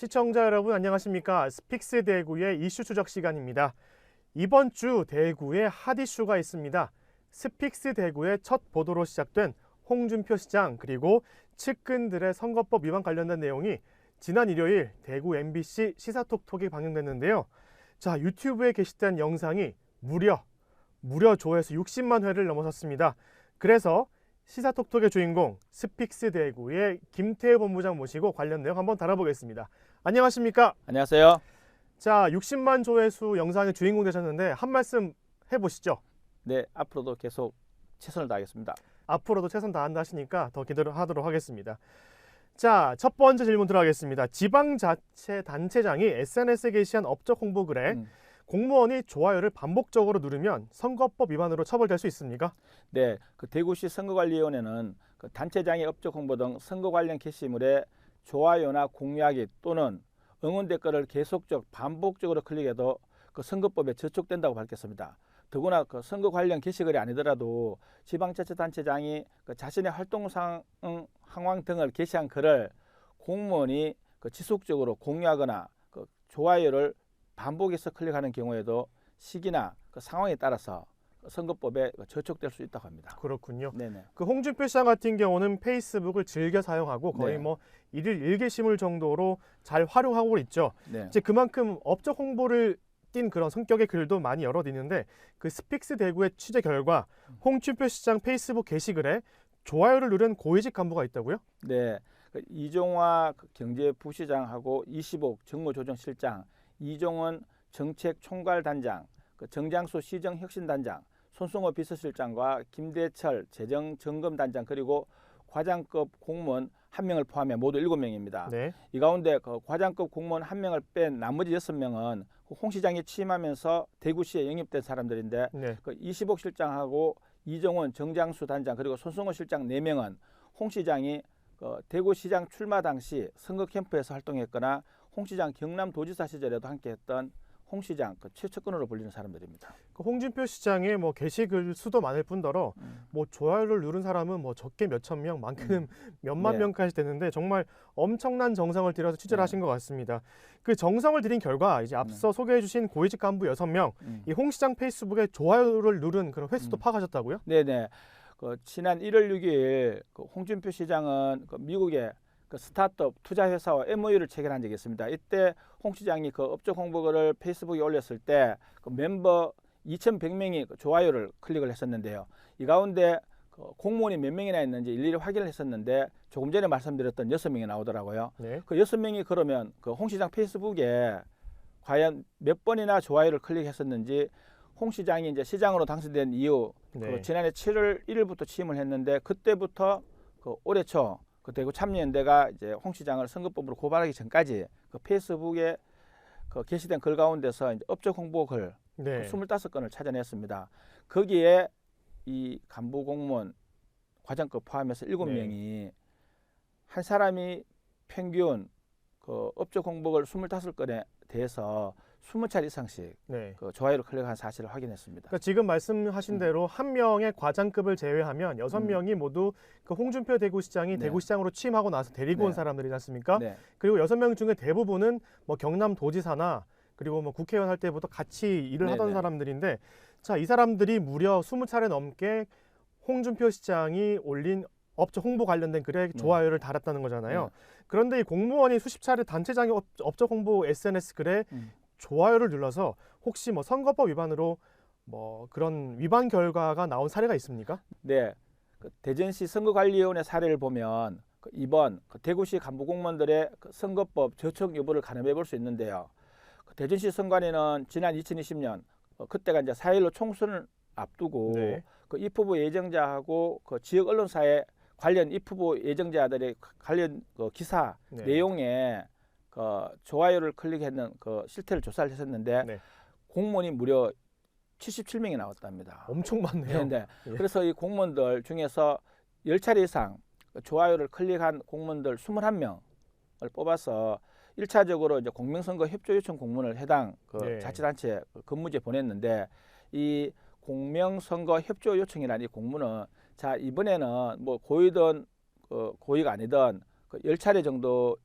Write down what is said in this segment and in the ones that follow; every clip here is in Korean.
시청자 여러분 안녕하십니까? 스픽스 대구의 이슈 추적 시간입니다. 이번 주 대구에 핫 이슈가 있습니다. 스픽스 대구의 첫 보도로 시작된 홍준표 시장 그리고 측근들의 선거법 위반 관련된 내용이 지난 일요일 대구 MBC 시사톡톡이 방영됐는데요. 자 유튜브에 게시된 영상이 무려 무려 조회수 60만 회를 넘어섰습니다. 그래서 시사톡톡의 주인공 스픽스 대구의 김태우 본부장 모시고 관련 내용 한번 다뤄보겠습니다. 안녕하십니까? 안녕하세요. 자 60만 조회수 영상의 주인공 되셨는데 한 말씀 해보시죠. 네, 앞으로도 계속 최선을 다하겠습니다. 앞으로도 최선 다한다 하시니까 더 기대를 하도록 하겠습니다. 자, 첫 번째 질문 들어가겠습니다. 지방자치 단체장이 SNS에 게시한 업적 홍보 글에 음. 공무원이 좋아요를 반복적으로 누르면 선거법 위반으로 처벌될 수 있습니까? 네, 그 대구시 선거관리위원회는 그 단체장의 업적 홍보 등 선거 관련 게시물에 좋아요나 공유하기 또는 응원 댓글을 계속적 반복적으로 클릭해도 그 선거법에 저촉된다고 밝혔습니다. 더구나 그 선거 관련 게시글이 아니더라도 지방자치단체장이 그 자신의 활동상 응, 상황 등을 게시한 글을 공무원이 그 지속적으로 공유하거나 그 좋아요를 반복해서 클릭하는 경우에도 시기나 그 상황에 따라서 선거법에 그 저촉될 수 있다고 합니다. 그렇군요. 네네. 그 홍준표 시장 같은 경우는 페이스북을 즐겨 사용하고 거의 네. 뭐 일일 일개심을 정도로 잘 활용하고 있죠. 네. 이제 그만큼 업적 홍보를 띈 그런 성격의 글도 많이 있는데 그 스픽스 대구의 취재 결과 홍준표 시장 페이스북 게시글에 좋아요를 누른 고위직 간부가 있다고요? 네. 그 이종화 그 경제부시장하고 이시복 정무조정실장, 이종원 정책총괄단장, 그 정장수 시정혁신단장, 손승호 비서실장과 김대철 재정점검단장 그리고 과장급 공무원 한 명을 포함해 모두 일곱 명입니다. 네. 이 가운데 그 과장급 공무원 한 명을 뺀 나머지 여섯 명은 홍 시장이 취임하면서 대구시에 영입된 사람들인데 네. 그 이시복 실장하고 이정원 정장수 단장 그리고 손승호 실장 네 명은 홍 시장이 그 대구시장 출마 당시 선거 캠프에서 활동했거나 홍 시장 경남도지사 시절에도 함께했던 홍 시장 그 최측근으로 불리는 사람들입니다. 그 홍준표 시장의 뭐 게시글 수도 많을 뿐더러 음. 뭐 좋아요를 누른 사람은 뭐 적게 몇천 명, 많게는 몇만 네. 명까지 되는데 정말 엄청난 정성을 들여서 취재를 네. 하신 것 같습니다. 그 정성을 들인 결과 이제 앞서 소개해주신 고위직 간부 여섯 명, 음. 이홍 시장 페이스북에 좋아요를 누른 그런 횟수도 음. 파악하셨다고요? 네네. 그 지난 1월 6일 그 홍준표 시장은 그 미국의 그 스타트업 투자 회사와 MOU를 체결한 적이 있습니다. 이때 홍 시장이 그 업적 홍보글을 페이스북에 올렸을 때 그 멤버 2,100명이 그 좋아요를 클릭을 했었는데요. 이 가운데 그 공무원이 몇 명이나 있는지 일일이 확인을 했었는데 조금 전에 말씀드렸던 여섯 명이 나오더라고요. 네. 그 여섯 명이 그러면 그 홍 시장 페이스북에 과연 몇 번이나 좋아요를 클릭했었는지 홍 시장이 이제 시장으로 당선된 이후 네. 그 지난해 7월 1일부터 취임을 했는데 그때부터 그 올해 초 그 대구 참여연대가 이제 홍 시장을 선거법으로 고발하기 전까지 그 페이스북에 그 게시된 글 가운데서 이제 업적 홍보 글 네. 25건을 찾아냈습니다. 거기에 이 간부 공무원 과장급 포함해서 일곱 네. 명이 한 사람이 평균 그 업적 홍보글 25건에 대해서 20차례 이상씩 네. 그 좋아요를 클릭한 사실을 확인했습니다. 그러니까 지금 말씀하신 음. 대로 한 명의 과장급을 제외하면 여섯 음. 명이 모두 그 홍준표 대구시장이 네. 대구시장으로 취임하고 나서 데리고 온 네. 사람들이지 않습니까? 네. 그리고 여섯 명 중에 대부분은 뭐 경남도지사나 그리고 뭐 국회의원 할 때부터 같이 일을 네네. 하던 사람들인데 자 이 사람들이 무려 20차례 넘게 홍준표 시장이 올린 업적 홍보 관련된 글에 네. 좋아요를 달았다는 거잖아요. 네. 그런데 이 공무원이 수십 차례 단체장의 업, 업적 홍보 SNS 글에 음. 좋아요를 눌러서 혹시 뭐 선거법 위반으로 뭐 그런 위반 결과가 나온 사례가 있습니까? 네. 그 대전시 선거관리위원회 사례를 보면 그 이번 그 대구시 간부 공무원들의 그 선거법 저촉 여부를 가늠해 볼 수 있는데요. 그 대전시 선관위는 지난 2020년 어, 그때가 이제 4.15 총선을 앞두고 네. 그 입후보 예정자하고 그 지역 언론사의 관련 입후보 예정자들의 그 관련 그 기사 네. 내용에 그 좋아요를 클릭했는 그 실태를 조사를 했었는데 네. 공무원이 무려 77명이 나왔답니다. 엄청 많네요. 네, 네. 예. 그래서 이 공무원들 중에서 10차례 이상 그 좋아요를 클릭한 공무원들 21명을 뽑아서 1차적으로 이제 공명선거 협조 요청 공문을 해당 그 네. 자치단체 그 근무지에 보냈는데 이 공명선거 협조 요청이라는 이 공문은 자 이번에는 뭐 고의든 어, 고의가 아니든 그 10차례 정도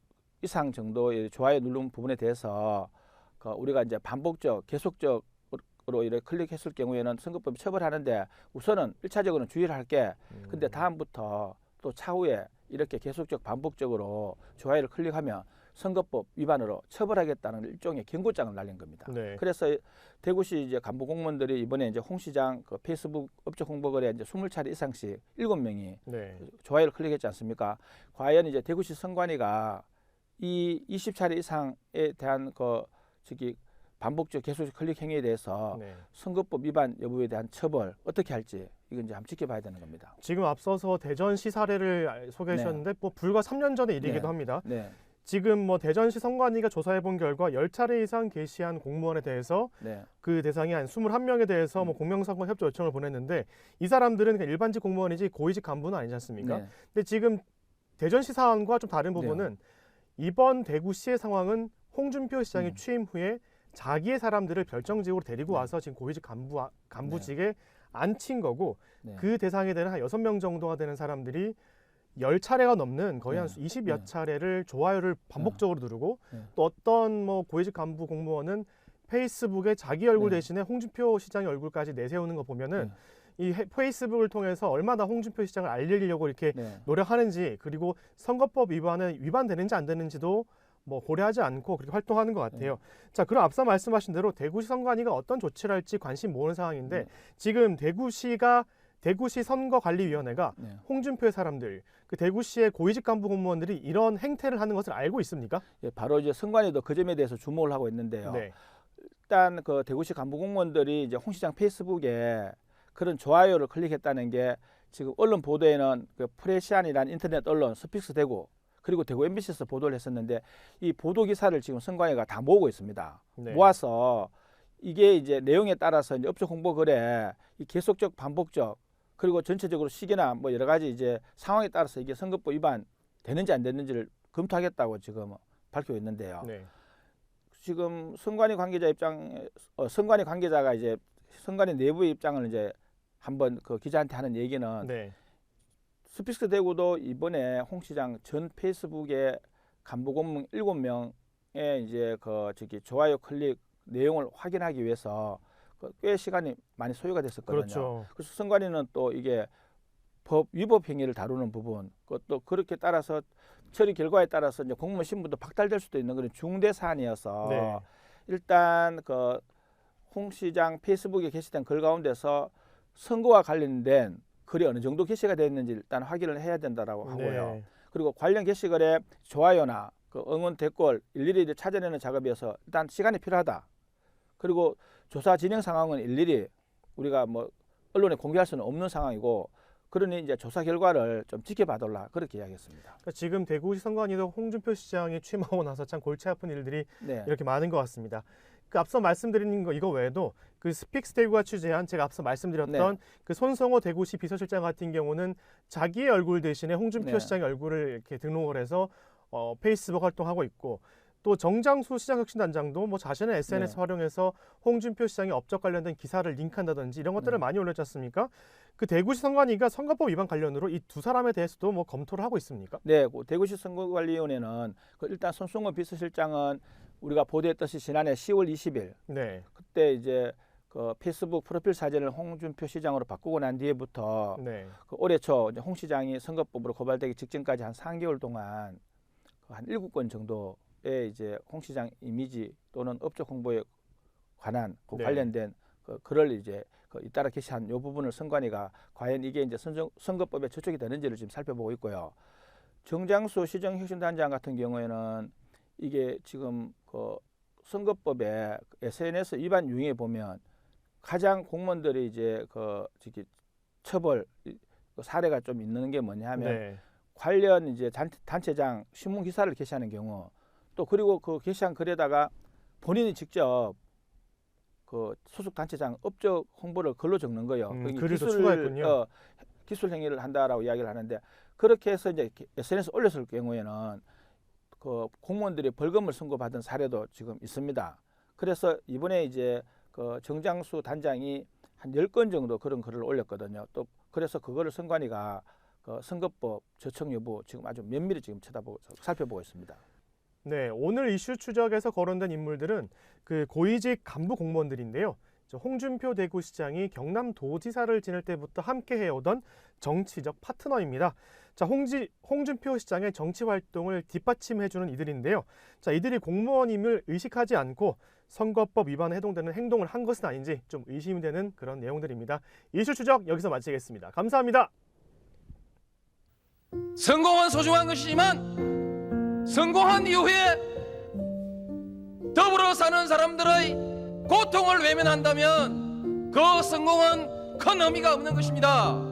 이상 정도의 좋아요 누른 부분에 대해서 그 우리가 이제 반복적, 계속적으로 이렇게 클릭했을 경우에는 선거법 처벌하는데 우선은 일차적으로는 주의를 할게. 음. 근데 다음부터 또 차후에 이렇게 계속적 반복적으로 좋아요를 클릭하면 선거법 위반으로 처벌하겠다는 일종의 경고장을 날린 겁니다. 네. 그래서 대구시 이제 간부 공무원들이 이번에 이제 홍 시장 그 페이스북 업적 홍보거래 이제 20차례 이상씩 일곱 명이 네. 좋아요를 클릭했지 않습니까? 과연 이제 대구시 선관위가 이 20차례 이상에 대한 그 저기 반복적 계속 클릭 행위에 대해서 네. 선거법 위반 여부에 대한 처벌 어떻게 할지 이건 이제 한번 지켜봐야 되는 겁니다. 지금 앞서서 대전시 사례를 알- 소개해 네. 뭐 불과 3년 전의 일이기도 네. 합니다. 네, 지금 뭐 대전시 선관위가 조사해 본 결과 10차례 이상 게시한 공무원에 대해서 네, 그 대상이 한 21명에 대해서 뭐 음. 공명선거 협조 요청을 보냈는데 이 사람들은 일반직 공무원이지 고위직 간부는 아니지 않습니까? 네, 근데 지금 대전시 사안과 좀 다른 네. 부분은 이번 대구시의 상황은 홍준표 시장이 음. 취임 후에 자기의 사람들을 별정직으로 데리고 네. 와서 지금 고위직 간부 간부직에 앉힌 거고 네. 그 대상에 되는 한 여섯 명 정도가 되는 사람들이 열 차례가 넘는 거의 한 네. 20여 네. 차례를 좋아요를 반복적으로 누르고 네. 또 어떤 뭐 고위직 간부 공무원은 페이스북에 자기 얼굴 네. 대신에 홍준표 시장의 얼굴까지 내세우는 거 보면은 이 해- 페이스북을 통해서 얼마나 홍준표 시장을 알리려고 이렇게 네. 노력하는지 그리고 선거법 위반은 위반되는지 안 되는지도 뭐 고려하지 않고 그렇게 활동하는 것 같아요. 네. 자, 그럼 앞서 말씀하신 대로 대구시 선관위가 어떤 조치를 할지 관심 모으는 상황인데 네. 지금 대구시가 대구시 선거관리위원회가 네. 홍준표의 사람들, 그 대구시의 고위직 간부 공무원들이 이런 행태를 하는 것을 알고 있습니까? 예, 바로 이제 선관위도 그 점에 대해서 주목을 하고 있는데요. 네, 일단 그 대구시 간부 공무원들이 이제 홍 시장 페이스북에 그런 좋아요를 클릭했다는 게 지금 언론 보도에는 그 프레시안이라는 인터넷 언론 스픽스 대구 그리고 대구 MBC에서 보도를 했었는데 이 보도 기사를 지금 선관위가 다 모으고 있습니다. 네. 모아서 이게 이제 내용에 따라서 이제 업종 홍보 거래 이 계속적 반복적 그리고 전체적으로 시기나 뭐 여러 가지 이제 상황에 따라서 이게 선거법 위반 되는지 안 되는지를 검토하겠다고 지금 밝히고 있는데요. 네, 지금 선관위 관계자 입장, 어, 선관위 관계자가 이제 선관위 내부의 입장을 이제 한번 그 기자한테 하는 얘기는 네, 스픽스 대구도 이번에 홍 시장 전 페이스북에 간부 공무원 일곱 명의 이제 그 저기 좋아요 클릭 내용을 확인하기 위해서 그꽤 시간이 많이 소요가 됐었거든요. 그렇죠. 그래서 선관위는 또 이게 법 위법 행위를 다루는 부분, 그것도 그렇게 따라서 처리 결과에 따라서 이제 공무원 신분도 박탈될 수도 있는 그런 중대 사안이어서 네. 일단 그 홍 시장 페이스북에 게시된 글 가운데서 선거와 관련된 글이 어느 정도 게시가 됐는지 일단 확인을 해야 된다라고 하고요. 네. 그리고 관련 게시글에 좋아요나 그 응원 댓글 일일이 찾아내는 작업이어서 일단 시간이 필요하다. 그리고 조사 진행 상황은 일일이 우리가 뭐 언론에 공개할 수는 없는 상황이고 그러니 이제 조사 결과를 좀 지켜봐달라 그렇게 이야기했습니다. 그러니까 지금 대구시 선관위도 홍준표 시장이 취임하고 나서 참 골치 아픈 일들이 네. 이렇게 많은 것 같습니다. 그 앞서 말씀드린 거 이거 외에도 그 스픽스 대구가 취재한 제가 앞서 말씀드렸던 네. 그 손성호 대구시 비서실장 같은 경우는 자기의 얼굴 대신에 홍준표 네. 시장의 얼굴을 이렇게 등록을 해서 어, 페이스북 활동하고 있고 또 정장수 시장혁신단장도 뭐 자신의 SNS 네. 활용해서 홍준표 시장의 업적 관련된 기사를 링크한다든지 이런 것들을 네. 많이 올렸지 않습니까? 그 대구시 선관위가 선거법 위반 관련으로 이 두 사람에 대해서도 뭐 검토를 하고 있습니까? 네, 그 대구시 선거관리위원회는 그 일단 손승호 비서실장은 우리가 보도했듯이 지난해 10월 20일 네, 그때 이제 그 페이스북 프로필 사진을 홍준표 시장으로 바꾸고 난 뒤에부터 네, 그 올해 초 홍 시장이 선거법으로 고발되기 직전까지 한 3개월 동안 그한 7건 정도의 이제 홍 시장 이미지 또는 업적 홍보에 관한 그 네. 관련된 그 글을 이제 그 잇따라 게시한 요 부분을 선관위가 과연 이게 이제 선정, 선거법에 저촉이 되는지를 지금 살펴보고 있고요. 정장수 시정혁신단장 같은 경우에는 이게 지금 그 선거법에 SNS 위반 유형에 보면 가장 공무원들이 이제 그 저기 처벌 이- 그 사례가 좀 있는 게 뭐냐하면 네, 관련 이제 단, 단체 장 신문 기사를 게시하는 경우 또 그리고 그 게시한 글에다가 본인이 직접 그 소속 단체장 업적 홍보를 글로 적는 거예요. 음, 그게 글을 더 추가했군요. 어, 기술 행위를 한다라고 이야기를 하는데 그렇게 해서 이제 SNS 올렸을 경우에는 그 공무원들이 벌금을 선고받은 사례도 지금 있습니다. 그래서 이번에 이제 그 정장수 단장이 한 10건 정도 그런 글을 올렸거든요. 또 그래서 그거를 선관위가 그 선거법 저촉 여부 지금 아주 면밀히 지금 쳐다보고 살펴보고 있습니다. 네, 오늘 이슈 추적에서 거론된 인물들은 그 고위직 간부 공무원들인데요. 저 홍준표 대구시장이 경남도지사를 지낼 때부터 함께 해오던 정치적 파트너입니다. 자, 홍지, 홍준표 시장의 정치 활동을 뒷받침해주는 이들인데요. 자, 이들이 공무원임을 의식하지 않고 선거법 위반에 해당되는 행동을 한 것은 아닌지 좀 의심이 되는 그런 내용들입니다. 이슈 추적 여기서 마치겠습니다. 감사합니다. 성공은 소중한 것이지만 성공한 이후에 더불어 사는 사람들의 고통을 외면한다면 그 성공은 큰 의미가 없는 것입니다.